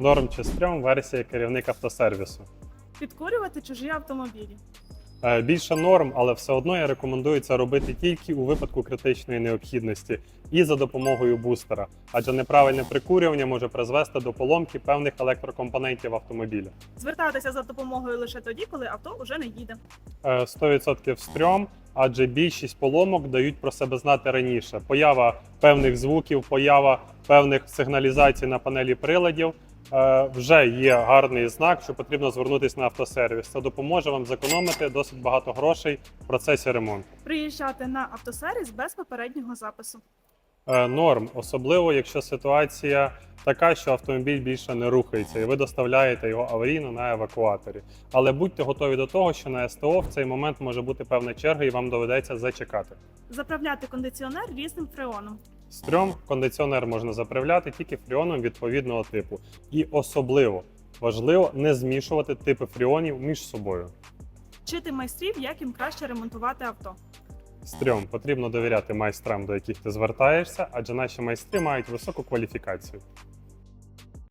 Норм чи стрьом версія керівник автосервісу. Підкурювати чужі автомобілі. Е, Більше норм, але все одно я рекомендую це робити тільки у випадку критичної необхідності і за допомогою бустера, адже неправильне прикурювання може призвести до поломки певних електрокомпонентів автомобіля. Звертатися за допомогою лише тоді, коли авто вже не їде. Е, 100% стрьом, адже більшість поломок дають про себе знати раніше. Поява певних звуків, поява певних сигналізацій на панелі приладів е, вже є гарний знак, що потрібно звернутися на автосервіс. Це допоможе вам зекономити досить багато грошей в процесі ремонту. Приїжджати на автосервіс без попереднього запису. Е, Норм, особливо якщо ситуація така, що автомобіль більше не рухається, і ви доставляєте його аварійно на евакуаторі. Але будьте готові до того, що на СТО в цей момент може бути певна черга, і вам доведеться зачекати. Заправляти кондиціонер різним фреоном. Стрьом кондиціонер можна заправляти тільки фріоном відповідного типу. І особливо важливо не змішувати типи фріонів між собою. Вчити майстрів, як їм краще ремонтувати авто. Стрьом потрібно довіряти майстрам, до яких ти звертаєшся, адже наші майстри мають високу кваліфікацію.